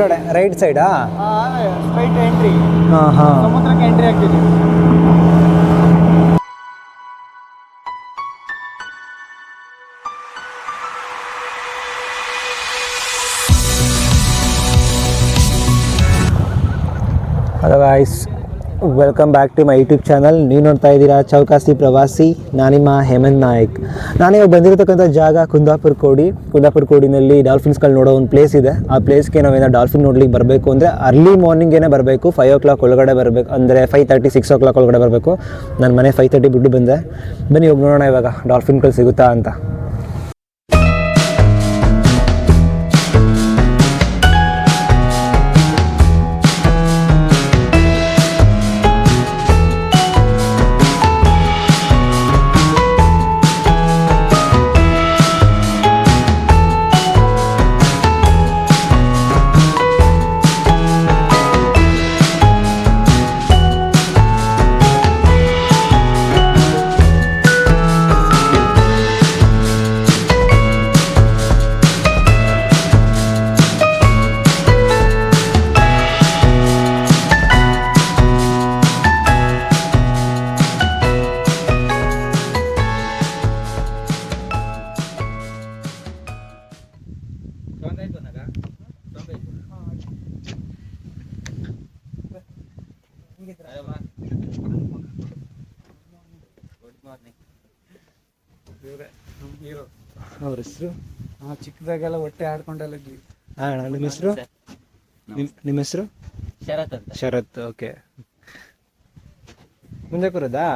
ಕಡೆ right ಸೈಡಾ straight entry ಹಾಂ ಹಾಂ. ಸಮುದ್ರಕ್ಕೆ entry ಆಗ್ತಿದ್ವಿ hello guys welcome back to my YouTube channel ನೀವು ನೋಡ್ತಾ ಇದ್ದೀರಾ ಚೌಕಾಸಿ ಪ್ರವಾಸಿ. ನಾನಿಮ್ಮ ಹೇಮಂತ್ ನಾಯಕ್. ನಾನಿವಾಗ ಬಂದಿರತಕ್ಕಂಥ ಜಾಗ ಕುಂದಾಪುರ ಕೋಡಿ. ಕುಂದಾಪುರ ಕೋಡಿನಲ್ಲಿ ಡಾಲ್ಫಿನ್ಸ್ಗಳು ನೋಡೋ ಒಂದು ಪ್ಲೇಸ್ ಇದೆ. ಆ ಪ್ಲೇಸ್ಗೆ ನಾವೇನೋ ಡಾಲ್ಫಿನ್ ನೋಡ್ಲಿಕ್ಕೆ ಬರಬೇಕು ಅಂದರೆ ಅರ್ಲಿ ಮಾರ್ನಿಂಗೇನೆ ಬರಬೇಕು ಫೈವ್ ಓ ಕ್ಲಾಕ್ ಒಳಗಡೆ ಬರಬೇಕು, ಅಂದರೆ five thirty six o'clock ಒಳಗಡೆ ಬರಬೇಕು. ನನ್ನ ಮನೆ ಫೈವ್ ತರ್ಟಿ ಬಿಟ್ಟು ಬಂದೆ. ಬನ್ನಿ ಹೋಗಿ ನೋಡೋಣ ಇವಾಗ. ಡಾಲ್ಫಿನ್ಗಳು ಸಿಗುತ್ತಾ ಅಂತ. ಅವ್ರ ಹೆಸರು? ಹಾಂ ಚಿಕ್ಕದಾಗೆಲ್ಲ ಹೊಟ್ಟೆ ಆಡ್ಕೊಂಡೆಲ್ಲ ಇದ್ವಿ. ಹಾಂ ನಿಮ್ಮ ಹೆಸರು? ನಿಮ್ಮ ನಿಮ್ಮ ಹೆಸರು? ಶರತ್ ಅಂತ. ಶರತ್ ಓಕೆ. ಮುಂದೆ ಕೂರದಾ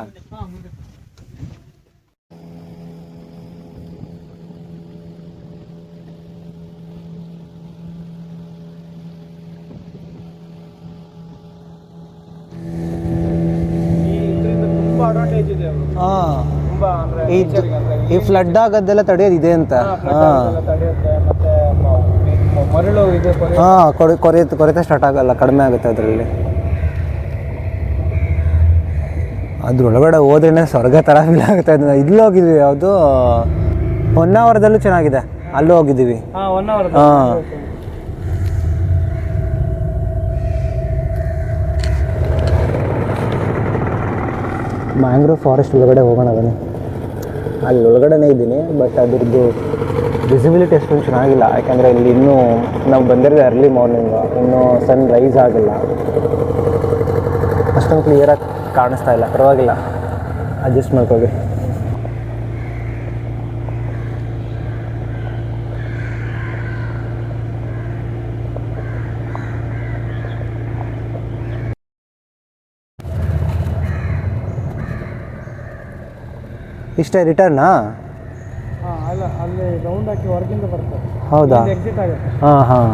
ತುಂಬಾ ಅಡ್ವಾಂಟೇಜ್ ಇದೆ ಹಾ ಹಾಂ. ತುಂಬಾ ಅಂದ್ರೆ ಈ ಫ್ಲಡ್ ಆಗೋದೆಲ್ಲ ತಡೆಯೋದು ಇದೆ ಅಂತ ಮರಳು ಇದೆ ಕೊರೆ ಹಾಂ ಕೊರೆ ಕೊರೆತ ಸ್ಟಾರ್ಟ್ ಆಗಲ್ಲ ಕಡಿಮೆ ಆಗುತ್ತೆ ಅದರಲ್ಲಿ. ಅದ್ರೊಳಗಡೆ ಹೋದ್ರೆ ಸ್ವರ್ಗ ಥರ ಫೀಲ್ ಆಗುತ್ತೆ. ಅದನ್ನ ಇಲ್ಲಿ ಹೋಗಿದ್ವಿ ಯಾವುದು? ಹೊನ್ನಾವರದಲ್ಲೂ ಚೆನ್ನಾಗಿದೆ. ಅಲ್ಲೂ ಹೋಗಿದ್ದೀವಿ. ಹಾಂ ಮ್ಯಾಂಗ್ರೋವ್ ಫಾರೆಸ್ಟ್ ಒಳಗಡೆ ಹೋಗೋಣ ಬನ್ನಿ. ಅಲ್ಲಿ ಒಳಗಡೆನೇ ಇದ್ದೀನಿ ಬಟ್ ಅದ್ರದ್ದು ವಿಸಿಬಿಲಿಟಿ ಅಷ್ಟೊಂದು ಚೆನ್ನಾಗಿಲ್ಲ. ಯಾಕಂದರೆ ಇಲ್ಲಿ ಇನ್ನೂ ನಾವು ಬಂದಿರೋದು ಅರ್ಲಿ ಮಾರ್ನಿಂಗು ಇನ್ನೂ ಸನ್ ರೈಸ್ ಆಗಿಲ್ಲ. ಅಷ್ಟೊಂದು ಕ್ಲಿಯರಾಗಿ ಕಾಣಿಸ್ತಾ ಇಲ್ಲ. ಪರವಾಗಿಲ್ಲ. ಅಡ್ಜಸ್ಟ್ ಮಾಡ್ಕೊಳ್ಳಿ ಇಷ್ಟೇ ರಿಟರ್ನಾ ಅಲ್ಲ ಅಲ್ಲಿ ರೌಂಡ್ ಹಾಕಿ ಹೊರಗಿಂದ ಬರ್ತಾರೆ ಹೌದಾ? ಎಕ್ಸಿಟ್ ಆಗುತ್ತೆ. ಹಾಂ ಹಾಂ.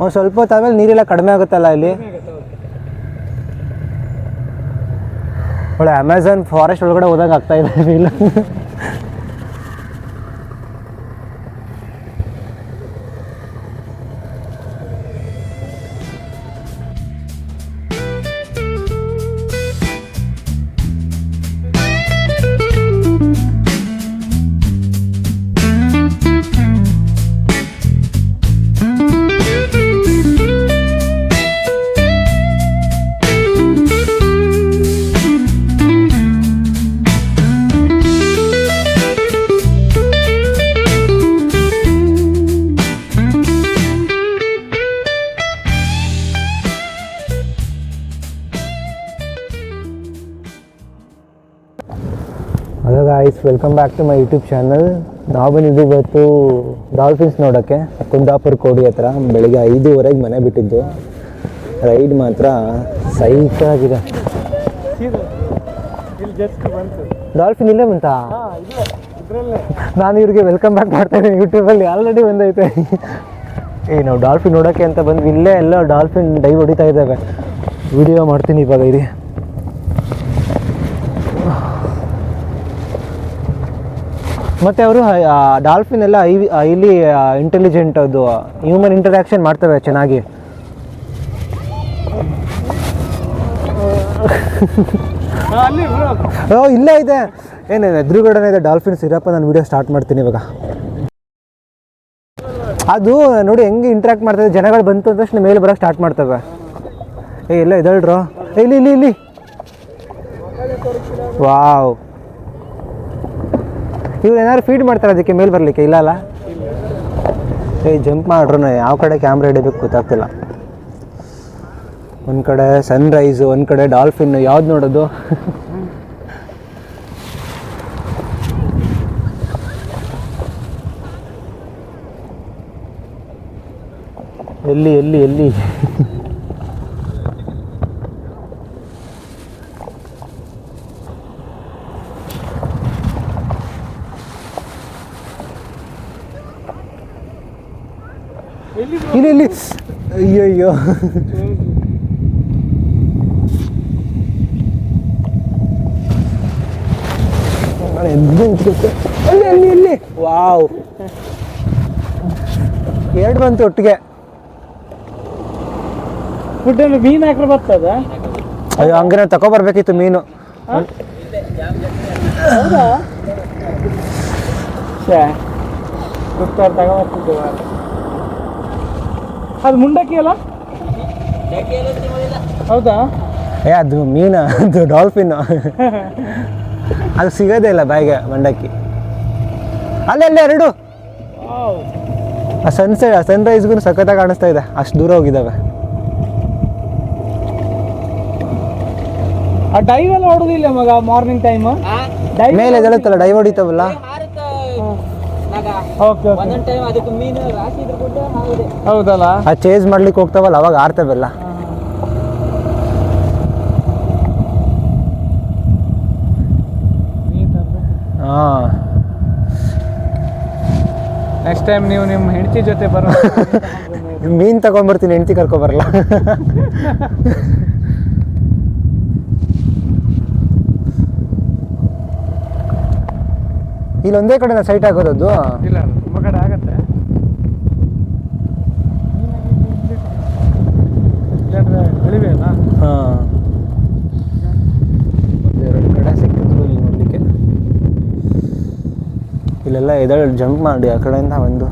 ಒಂದು ಸ್ವಲ್ಪ ಹೊತ್ತು ಆಮೇಲೆ ನೀರೆಲ್ಲ ಕಡಿಮೆ ಆಗುತ್ತಲ್ಲ ಇಲ್ಲಿ? ಒಳ್ಳೆ ಅಮೆಝಾನ್ ಫಾರೆಸ್ಟ್ ಒಳಗಡೆ ಹೋದಂಗೆ ಆಗ್ತಾ ಇದೆ feel welcome back to my YouTube channel ನಾವು ಬಂದಿದ್ದು ಇವತ್ತು ಡಾಲ್ಫಿನ್ಸ್ ನೋಡೋಕ್ಕೆ ಕುಂದಾಪುರ ಕೋಡಿ ಹತ್ರ. ಬೆಳಿಗ್ಗೆ ಐದೂವರೆಗೆ ಮನೆ ಬಿಟ್ಟಿದ್ದು. ರೈಡ್ ಮಾತ್ರ ಸೈಕಾಗಿದೆ ಡಾಲ್ಫಿನ್ ಇಲ್ಲೇ ಬಂತಾ? ನಾನು ಇವ್ರಿಗೆ ವೆಲ್ಕಮ್ ಬ್ಯಾಕ್ ಮಾಡ್ತಾ ಇದ್ದೀನಿ. ಯೂಟ್ಯೂಬಲ್ಲಿ ಆಲ್ರೆಡಿ ಬಂದೈತೆ. ಏ, ನಾವು ಡಾಲ್ಫಿನ್ ನೋಡೋಕ್ಕೆ ಅಂತ ಬಂದು ಇಲ್ಲೇ ಎಲ್ಲ ಡಾಲ್ಫಿನ್ ಡೈ ಹೊಡಿತಾ ಇದ್ದಾವೆ. ವಿಡಿಯೋ ಮಾಡ್ತೀನಿ ಇವಾಗ, ಇರಿ. ಮತ್ತು ಅವರು ಡಾಲ್ಫಿನ್ ಎಲ್ಲ ಐ ಇಲ್ಲಿ ಇಂಟೆಲಿಜೆಂಟ್ ಅದು ಹ್ಯೂಮನ್ ಇಂಟರಾಕ್ಷನ್ ಮಾಡ್ತವೆ ಚೆನ್ನಾಗಿ. ಓ ಇಲ್ಲೇ ಇದೆ. ಏನೇನು ಎದುರುಗಡೆನೇ ಇದೆ ಡಾಲ್ಫಿನ್ಸ್ ಇರಪ್ಪ ನಾನು ವಿಡಿಯೋ ಸ್ಟಾರ್ಟ್ ಮಾಡ್ತೀನಿ ಇವಾಗ. ಅದು ನೋಡಿ ಹೆಂಗೆ ಇಂಟ್ರಾಕ್ಟ್ ಮಾಡ್ತದೆ ಜನಗಳು ಬಂತು ಅಂದ ತಕ್ಷಣ ಮೇಲೆ ಬರೋಕೆ ಸ್ಟಾರ್ಟ್ ಮಾಡ್ತವೆ. ಏ ಇಲ್ಲ ಇದಳ್ರು ಏ, ಇಲ್ಲಿ ಇಲ್ಲಿ ಇಲ್ಲಿ. ವಾವ್. ಇವ್ರು ಏನಾದ್ರು ಫೀಡ್ ಮಾಡ್ತಾರೆ ಅದಕ್ಕೆ ಮೇಲೆ ಬರಲಿಕ್ಕೆ, ಇಲ್ಲ ಅಲ್ಲ? ಏ ಜಂಪ್ ಮಾಡ್ರು ಯಾವ ಕಡೆ ಕ್ಯಾಮ್ರಾ ಹಿಡಿಬೇಕು ಗೊತ್ತಾಗ್ತಿಲ್ಲ. ಒಂದು ಕಡೆ ಸನ್ರೈಸು ಒಂದು ಕಡೆ ಡಾಲ್ಫಿನ್ ಯಾವ್ದು ನೋಡೋದು? ಎಲ್ಲಿ ಎಲ್ಲಿ ಎಲ್ಲಿ ಇಲ್ಲಿ ಇಲ್ಲಿ ಅಯ್ಯೋ ಅಯ್ಯೋ ಎದ್ದು ನಿಂತ್ಕೊಳ್ತು. ಅಲ್ಲಿ ಅಲ್ಲಿ ಇಲ್ಲಿ ವಾವ್ ಎರಡು ಬಂತು ಒಟ್ಟಿಗೆ. ಫುಡ್ಡಲ್ಲಿ ಮೀನು ಹಾಕ್ರೆ ಬರ್ತದ? ಅಯ್ಯೋ ಹಂಗೆ ನಾವು ತಗೊಬರ್ಬೇಕಿತ್ತು ಮೀನು ಹೌದಾ? ಛೇ. ಗೊತ್ತಾರ ತಗೊಬರ್ತಿದ್ದೇವೆ ಅದು ಮುಂಡಕ್ಕಿ ಅಲ್ಲ? ಹೌದಾ? ಏ ಅದು ಮೀನು ಅದು ಡಾಲ್ಫಿನ್. ಅದು ಸಿಗೋದೇ ಇಲ್ಲ ಬಾಯಿಗೆ ಮಂಡಕ್ಕಿ ಅಲ್ಲೇ ಅಲ್ಲೇ ಎರಡು. ಆ ಸನ್ಸೆಟ್ ಆ ಸನ್ರೈಸ್ಗೂ ಸಖತ್ತಾಗಿ ಕಾಣಿಸ್ತಾ ಇದೆ. ಅಷ್ಟು ದೂರ ಹೋಗಿದ್ದಾವೆ. ಆ ಡೈವ್ ಎಲ್ಲ ಹೊಡೋದಿಲ್ಲ ಮಗ ಮಾರ್ನಿಂಗ್ ಟೈಮ್ ಡೈವ್ ಮೇಲೆ ಎದಳುತ್ತಲ್ಲ ಡೈವ್ ಹೊಡಿತಾವಲ್ಲ? ಓಕೆ ಹೌದಲ್ಲ? ಆ ಚೇಂಜ್ ಮಾಡ್ಲಿಕ್ಕೆ ಹೋಗ್ತಾವಲ್ಲ ಅವಾಗ ಆರ್ತವೆಲ್ಲ ಹಾಂ. ನೆಕ್ಸ್ಟ್ ಟೈಮ್ ನೀವು ನಿಮ್ಮ ಹೆಂಡತಿ ಜೊತೆ ಬರೋ ಮೀನ್ ತಗೊಂಡ್ಬರ್ತೀನಿ ಹೆಂಡತಿ ಕರ್ಕೊಬರಲ್ಲ ಇಲ್ಲಿ ಒಂದೇ ಕಡೆ ಸೈಟ್ ಹಾಕೋದದ್ದು? ಇಲ್ಲ ತುಂಬ ಕಡೆ ಆಗತ್ತೆ. ಇಳಿವೆ ಅಲ್ಲ? ಹಾಂ. ಎರಡು ಕಡೆ ಸಿಕ್ಕಿದ್ರು ಇಲ್ಲಿ ನೋಡಲಿಕ್ಕೆ. ಇಲ್ಲೆಲ್ಲ ಎದಳು ಜಂಪ್ ಮಾಡಿ ಆ ಕಡೆಯಿಂದ ಒಂದು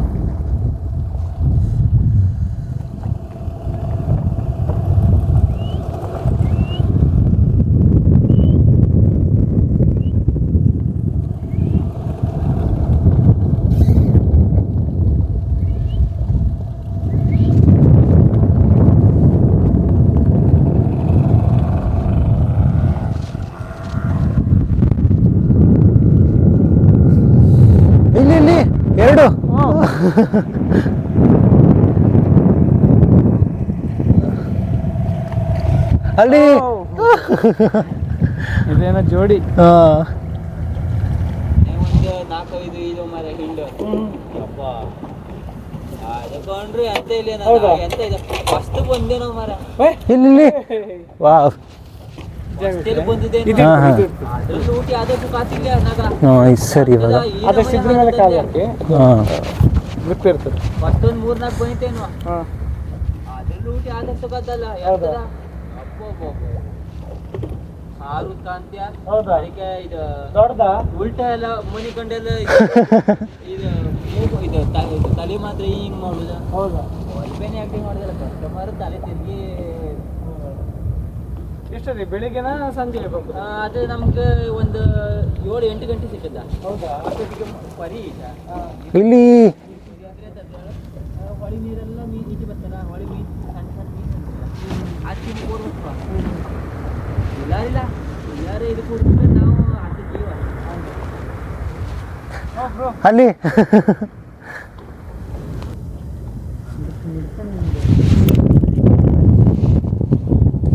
ಇಲ್ಲಿ ಇಲ್ಲಿ ಎರಡು ಅಲ್ಲಿ ಇದೇನ ಜೋಡಿ. ಹಾ. ಒಂದು ನಾಲ್ಕೈದು ಇದು ಮರ ಹಿಂಡು. ಅಪ್ಪ ಅದಕೊಂಡ್ರೆ ಎಂತ ಇಲ್ಲ ಹೌದಾ? ಎಂತ ಇದೆ. ಫಸ್ಟ್ ಬಂದೇನೋ ಮರ. ಇಲ್ಲಿ ಇಲ್ಲಿ. ವಾವ್. ಸರಿ ಇವಾಗ. ಆದಷ್ಟು ಇದ್ರ ಮೇಲೆ ಕಾಲು ಹಾಕಿ ಹಾಂ. ಗೊತ್ತಿರ್ತದೆ ಇರ್ತದೆ. ಮತ್ತೊಂದು ಮೂರ್ ನಾಲ್ಕು ಬೈತೇನು ಹಾಂ. ಊಟಿ ಆದಷ್ಟು ಕದ್ದಲ್ಲ ಹೌದಾ? ಯಾವ್ದದ ಕಾಂತ್ಯ? ಹೌದಾ? ಅದಕ್ಕೆ ಇದು ದೊಡ್ಡದಾ? ಉಲ್ಟ ಎಲ್ಲ ಮನಿ ಕಂಡೆಲ್ಲ ಇದು ಮೂಗು ಇದು ತಲೆ ಮಾತ್ರ ಹಿಂಗ್ ಮಾಡುದ? ಹೌದಾ? ಅಲ್ಪೇನೆ ಆಕ್ಟಿಂಗ್ ಮಾಡಿದಲ್ಲ? ಕಸ್ಟಮರ್ ತಲೆ ತಿರುಗಿ ರೀ ಬೆಳಿಗ್ಗೆನಾ ಸಂಜೆ ಅದು ನಮ್ಗೆ ಒಂದು ಏಳು ಎಂಟು ಗಂಟೆ ಸಿಕ್ಕಿದ್ದ. ಹೌದಾ? ಪರಿ ಇಲ್ಲ. ಇಲ್ಲಿ ಹೊಳಿ ನೀರೆಲ್ಲ ಮೀನು ಇಟ್ಟು ಬರ್ತಾರ? ಹೊಳಿ ಮೀನು ಸಣ್ಣ ಸಣ್ಣ ಮೀನು ಆ ತಿಂದು ಕೊಡ್ಬೇಕು ಇಲ್ಲ ಇಲ್ಲ ಎಲ್ಲಾರು ಇದು ಕೊಡ್ತೀವಿ ನಾವು ಜೀವ ಬ್ರೋ. ಅಲ್ಲಿ.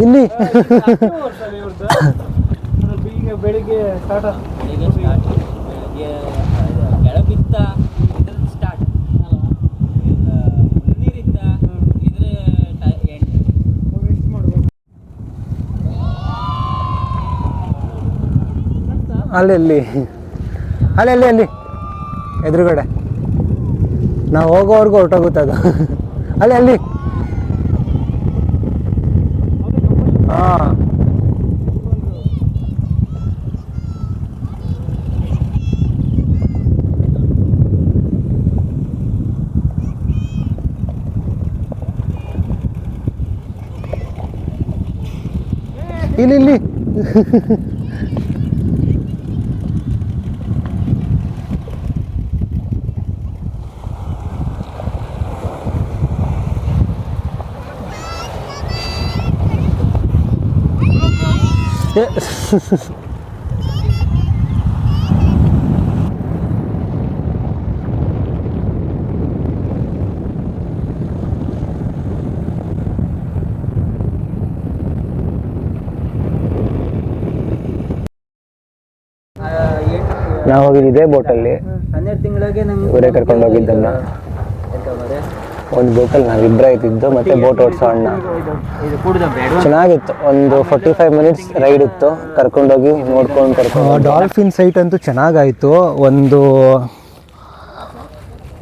ಇಲ್ಲಿ. ಬೆಳಿಗ್ಗೆ ಸ್ಟಾರ್ಟ್ ಬೆಳಿಗ್ಗೆ ಸ್ಟಾರ್ಟ್ ಬೆಳಿಗ್ಗೆ ಅಲ್ಲಿ ಅಲ್ಲಿ. ಅಲ್ಲಿ ಅಲ್ಲಿ ಎದುರುಗಡೆ. ನಾವು ಹೋಗೋವರೆಗೂ ಹೊರಟೋಗುತ್ತೆ ಅದು. ಅಲ್ಲಿ ಅಲ್ಲಿ. ಹಾಂ. ಇಲ್ಲಿ ಇಲ್ಲಿ. ಏ, ನಾವು ಹೋಗಿದ್ದು ಇದೇ ಬೋಟಲ್ಲಿ ಹನ್ನೆರಡು ತಿಂಗಳಿಗೆ ನಮ್ಗೆ ಕರ್ಕೊಂಡು ಹೋಗಿದ್ದನ್ನ ಎಂತ ಮಾರ್ರೆ? ಒಂದು ಬೋಟಲ್ಲಿ ನಾವಿಬ್ಬರೇ ಇದ್ದಿದ್ದು ಮತ್ತೆ ಬೋಟ್ ಓಡಿಸೋ ಅಣ್ಣ. ಚೆನ್ನಾಗಿತ್ತು. ಒಂದು ಫೋರ್ಟಿ ಫೈವ್ ಮಿನಿಟ್ಸ್ ರೈಡ್ ಇತ್ತು. ಕರ್ಕೊಂಡೋಗಿ ನೋಡ್ಕೊಂಡು ಕರ್ಕೊಂಡು ಡಾಲ್ಫಿನ್ ಸೈಟ್ ಅಂತೂ ಚೆನ್ನಾಗಾಯಿತು. ಒಂದು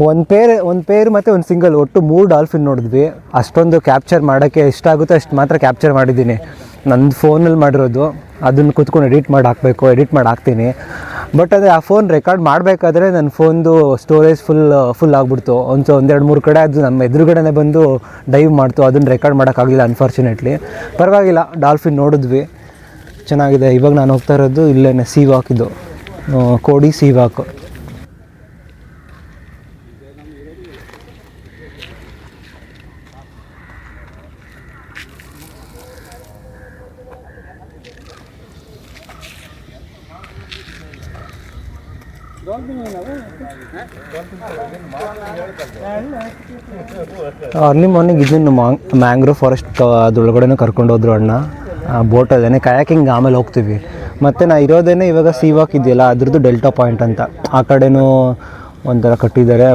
ಒಂದು ಪೇರ್ ಒಂದು ಪೇರ್ ಮತ್ತು ಒಂದು ಸಿಂಗಲ್ ಒಟ್ಟು ಮೂರು ಡಾಲ್ಫಿನ್ ನೋಡಿದ್ವಿ. ಅಷ್ಟೊಂದು ಕ್ಯಾಪ್ಚರ್ ಮಾಡೋಕ್ಕೆ ಎಷ್ಟಾಗುತ್ತೋ ಅಷ್ಟು ಮಾತ್ರ ಕ್ಯಾಪ್ಚರ್ ಮಾಡಿದ್ದೀನಿ. ನಂದು ಫೋನಲ್ಲಿ ಮಾಡಿರೋದು. ಅದನ್ನು ಕೂತ್ಕೊಂಡು ಎಡಿಟ್ ಮಾಡಿ ಹಾಕಬೇಕು ಎಡಿಟ್ ಮಾಡಿ ಹಾಕ್ತೀನಿ. ಬಟ್ ಅದೇ ಆ ಫೋನ್ ರೆಕಾರ್ಡ್ ಮಾಡಬೇಕಾದ್ರೆ ನನ್ನ ಫೋನ್ದು ಸ್ಟೋರೇಜ್ ಫುಲ್ ಫುಲ್ ಆಗಿಬಿಡ್ತು. ಒಂದು ಒಂದೆರಡು ಮೂರು ಕಡೆ ಅದು ನಮ್ಮ ಎದುರುಗಡೆನೇ ಬಂದು ಡೈವ್ ಮಾಡ್ತು. ಅದನ್ನು ರೆಕಾರ್ಡ್ ಮಾಡೋಕ್ಕಾಗಲಿಲ್ಲ ಅನ್ಫಾರ್ಚುನೇಟ್ಲಿ ಪರವಾಗಿಲ್ಲ ಡಾಲ್ಫಿನ್ ನೋಡಿದ್ವಿ. ಚೆನ್ನಾಗಿದೆ. ಇವಾಗ ನಾನು ಹೋಗ್ತಾ ಇರೋದು ಇಲ್ಲೇ ಸಿ ವಾಕ್ ಇದು. Kodi sea walk early morning ಇದನ್ನು ಮ್ಯಾಂಗ್ರೋವ್ ಫಾರೆಸ್ಟ್ ಅದ್ರೊಳಗಡೆನೂ ಕರ್ಕೊಂಡು ಹೋದ್ರು ಅಣ್ಣ. ಬೋಟಲ್ಲೇನೆ ಕಯಾಕಿಂಗ್ ಆಮೇಲೆ ಹೋಗ್ತೀವಿ. ಮತ್ತು ನಾ ಇರೋದೇನೆ ಇವಾಗ ಸಿ ವಾಕ್ ಇದೆಯಲ್ಲ, ಅದ್ರದ್ದು ಡೆಲ್ಟಾ ಪಾಯಿಂಟ್ ಅಂತ. ಆ ಕಡೆನೂ ಒಂಥರ ಕಟ್ಟಿದ್ದಾರೆ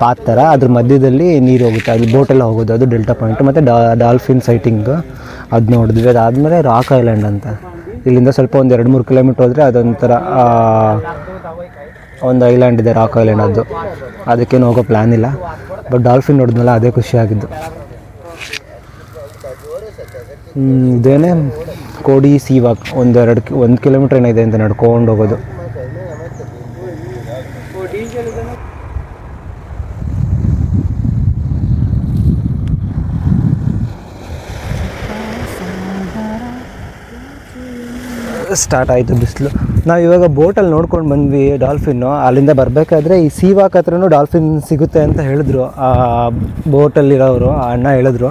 ಪಾತ್ ಥರ ಅದ್ರ ಮಧ್ಯದಲ್ಲಿ ನೀರು ಹೋಗುತ್ತೆ ಅದು ಬೋಟೆಲ್ಲ ಹೋಗೋದು ಅದು ಡೆಲ್ಟಾ ಪಾಯಿಂಟ್ ಮತ್ತು ಡಾಲ್ಫಿನ್ ಸೈಟಿಂಗ್ ಅದು ನೋಡಿದ್ವಿ. ಅದಾದಮೇಲೆ ರಾಕ್ ಐಲ್ಯಾಂಡ್ ಅಂತ. ಇಲ್ಲಿಂದ ಸ್ವಲ್ಪ ಒಂದು ಎರಡು ಮೂರು ಕಿಲೋಮೀಟ್ರ್ ಹೋದರೆ ಅದೊಂಥರ ಒಂದು ಐಲ್ಯಾಂಡ್ ಇದೆ ರಾಕ್ ಐಲ್ಯಾಂಡ್ ಅದು. ಅದಕ್ಕೇನು ಹೋಗೋ ಪ್ಲ್ಯಾನ್ ಇಲ್ಲ. ಬಟ್ ಡಾಲ್ಫಿನ್ ನೋಡಿದ್ನಲ್ಲ ಅದೇ ಖುಷಿಯಾಗಿದ್ದು. ಇದೇನೆ ಕೋಡಿ ಸಿ ವಾಕ್ ಒಂದೆರಡು ಒಂದು ಕಿಲೋಮೀಟ್ರ್ ಏನಿದೆ ಅಂತ ನಡ್ಕೊಂಡು ಹೋಗೋದು. ಸ್ಟಾರ್ಟ್ ಆಯಿತು ಬಿಸಿಲು. ನಾವು ಇವಾಗ ಬೋಟಲ್ಲಿ ನೋಡ್ಕೊಂಡು ಬಂದ್ವಿ ಡಾಲ್ಫಿನ್ನು ಅಲ್ಲಿಂದ ಬರಬೇಕಾದ್ರೆ ಈ ಸೀವಾಕ್ ಹತ್ರನೂ ಡಾಲ್ಫಿನ್ ಸಿಗುತ್ತೆ ಅಂತ ಹೇಳಿದ್ರು. ಆ ಬೋಟಲ್ಲಿರೋರು ಆ ಅಣ್ಣ ಹೇಳಿದ್ರು.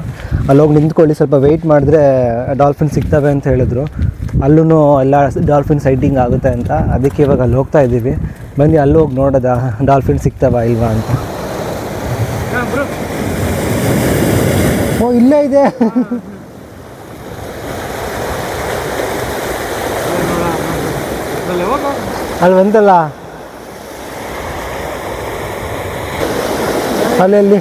ಅಲ್ಲೋಗಿ ನಿಂತ್ಕೊಳ್ಳಿ ಸ್ವಲ್ಪ ವೆಯ್ಟ್ ಮಾಡಿದ್ರೆ ಡಾಲ್ಫಿನ್ ಸಿಗ್ತವೆ ಅಂತ ಹೇಳಿದ್ರು. ಅಲ್ಲೂ ಎಲ್ಲ ಡಾಲ್ಫಿನ್ ಸೈಟಿಂಗ್ ಆಗುತ್ತೆ ಅಂತ. ಅದಕ್ಕೆ ಇವಾಗ ಅಲ್ಲಿ ಹೋಗ್ತಾ ಇದ್ದೀವಿ. ಬನ್ನಿ ಅಲ್ಲಿ ಹೋಗಿ ನೋಡೋದ ಡಾಲ್ಫಿನ್ ಸಿಗ್ತವ ಇಲ್ವಾ ಅಂತ. ಓ ಇಲ್ಲೇ ಇದೆ. ಅಲ್ಲಿ ಬಂತಲ್ಲ? ಅಲ್ಲಲ್ಲಿ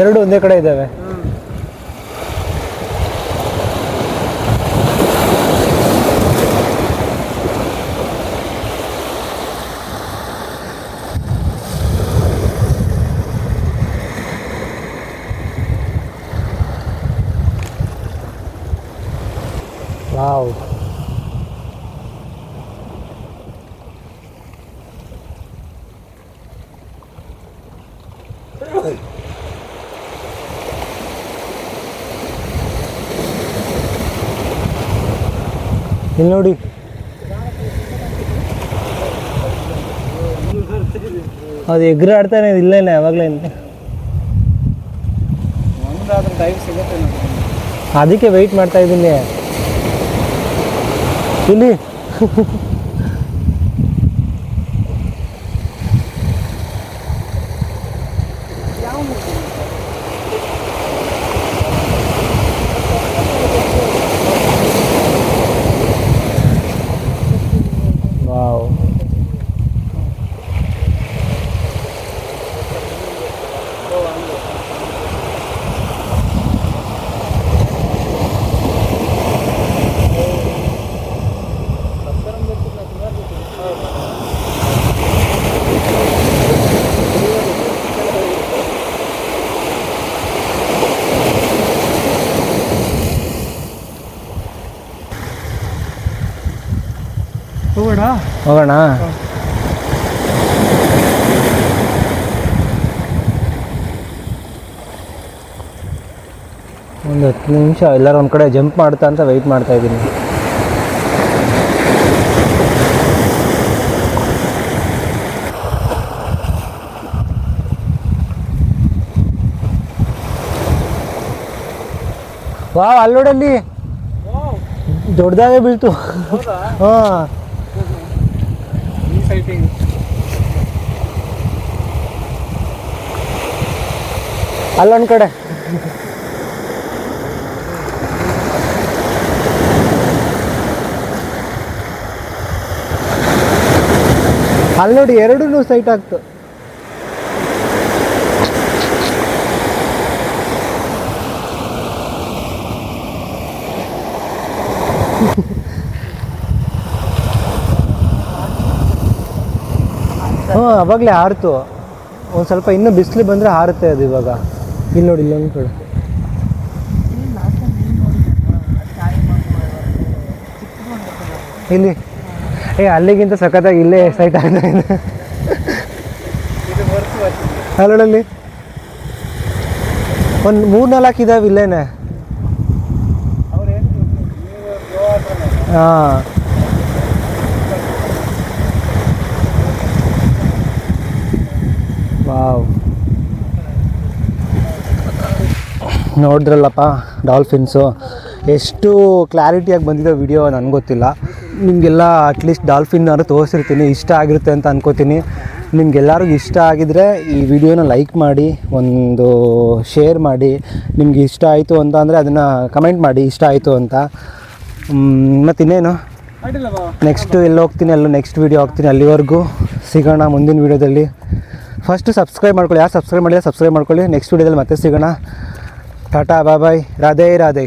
ಎರಡು ಒಂದೇ ಕಡೆ ಇದ್ದಾವೆ ವಾವ್ ಇಲ್ಲಿ ನೋಡಿ. ಅದು ಎಗ್ರು ಆಡ್ತಾನೆ ಇಲ್ಲ ಯಾವಾಗಲೇ ಸಿಗುತ್ತೆ ನಮ್ಗೆ. ಅದಕ್ಕೆ ವೆಯ್ಟ್ ಮಾಡ್ತಾ ಇದ್ದೀನಿ. ಇಲ್ಲಿ ವಾವ್ ಹೋಗೋಣ. ಒಂದು ಹತ್ತು ನಿಮಿಷ ಎಲ್ಲರೂ ಒಂದು ಕಡೆ ಜಂಪ್ ಮಾಡ್ತಾ ಅಂತ ವೆಯ್ಟ್ ಮಾಡ್ತಾ ಇದ್ದೀನಿ. ವಾವ್ ಅಲ್ಲೋಡಲ್ಲಿ ದೊಡ್ಡದಾಗೆ ಬೀಳ್ತು. ಹಾಂ. ಅಲ್ಲೊಂದು ಕಡೆ. ಅಲ್ಲಿ ನೋಡಿ ಎರಡೂ ಸೈಟ್ ಆಗ್ತು. ಹ್ಞೂ ಅವಾಗಲೇ ಹಾರಿತು. ಒಂದು ಸ್ವಲ್ಪ ಇನ್ನೂ ಬಿಸಿಲು ಬಂದರೆ ಹಾರುತ್ತೆ ಅದು ಇವಾಗ. ಇಲ್ಲಿ ನೋಡಿ ಇಲ್ಲೊಂದು ಕಡೆ. ಇಲ್ಲಿ. ಏ ಅಲ್ಲಿಗಿಂತ ಸಖತ್ತಾಗಿ ಇಲ್ಲೇ ಸೈಟ್ ಆಗ್ತಾ ಇದೆ. ಅಲ್ಲೋಡಲ್ಲಿ ಒಂದು ಮೂರು ನಾಲ್ಕು ಇದಾವೆ ಇಲ್ಲೇನೆ. ಹಾಂ ವಾವ್ ನೋಡಿದ್ರಲ್ಲಪ್ಪ ಡಾಲ್ಫಿನ್ಸು ಎಷ್ಟು ಕ್ಲಾರಿಟಿಯಾಗಿ ಬಂದಿದೆ ವಿಡಿಯೋ ನನಗೆ ಗೊತ್ತಿಲ್ಲ. ನಿಮಗೆಲ್ಲ ಅಟ್ಲೀಸ್ಟ್ ಡಾಲ್ಫಿನ್ನಾರು ತೋರಿಸಿರ್ತೀನಿ, ಇಷ್ಟ ಆಗಿರುತ್ತೆ ಅಂತ ಅನ್ಕೋತೀನಿ. ನಿಮ್ಗೆಲ್ಲರಿಗೂ ಇಷ್ಟ ಆಗಿದ್ರೆ ಈ ವಿಡಿಯೋನ ಲೈಕ್ ಮಾಡಿ, ಒಂದು ಶೇರ್ ಮಾಡಿ. ನಿಮ್ಗೆ ಇಷ್ಟ ಆಯಿತು ಅಂತ ಅಂದರೆ ಅದನ್ನು ಕಮೆಂಟ್ ಮಾಡಿ, ಇಷ್ಟ ಆಯಿತು ಅಂತ. ಮತ್ತು ಇನ್ನೇನು ನೆಕ್ಸ್ಟ್ ಎಲ್ಲಿ ಹೋಗ್ತೀನಿ, ಅಲ್ಲೂ ನೆಕ್ಸ್ಟ್ ವೀಡಿಯೋ ಹೋಗ್ತೀನಿ ಅಲ್ಲಿವರೆಗೂ ಸಿಗೋಣ ಮುಂದಿನ ವೀಡಿಯೋದಲ್ಲಿ ಫಸ್ಟ್ ಸಬ್ಸ್ಕ್ರೈಬ್ ಮಾಡ್ಕೊಳ್ಳಿ, ಯಾರು ಸಬ್ಸ್ಕ್ರೈಬ್ ಮಾಡಿಲ್ಲ ಸಬ್ಸ್ಕ್ರೈಬ್ ಮಾಡ್ಕೊಳ್ಳಿ. ನೆಕ್ಸ್ಟ್ ವೀಡಿಯೋದಲ್ಲಿ ಮತ್ತೆ ಸಿಗೋಣ. Tata bye bye Radhe Radhe.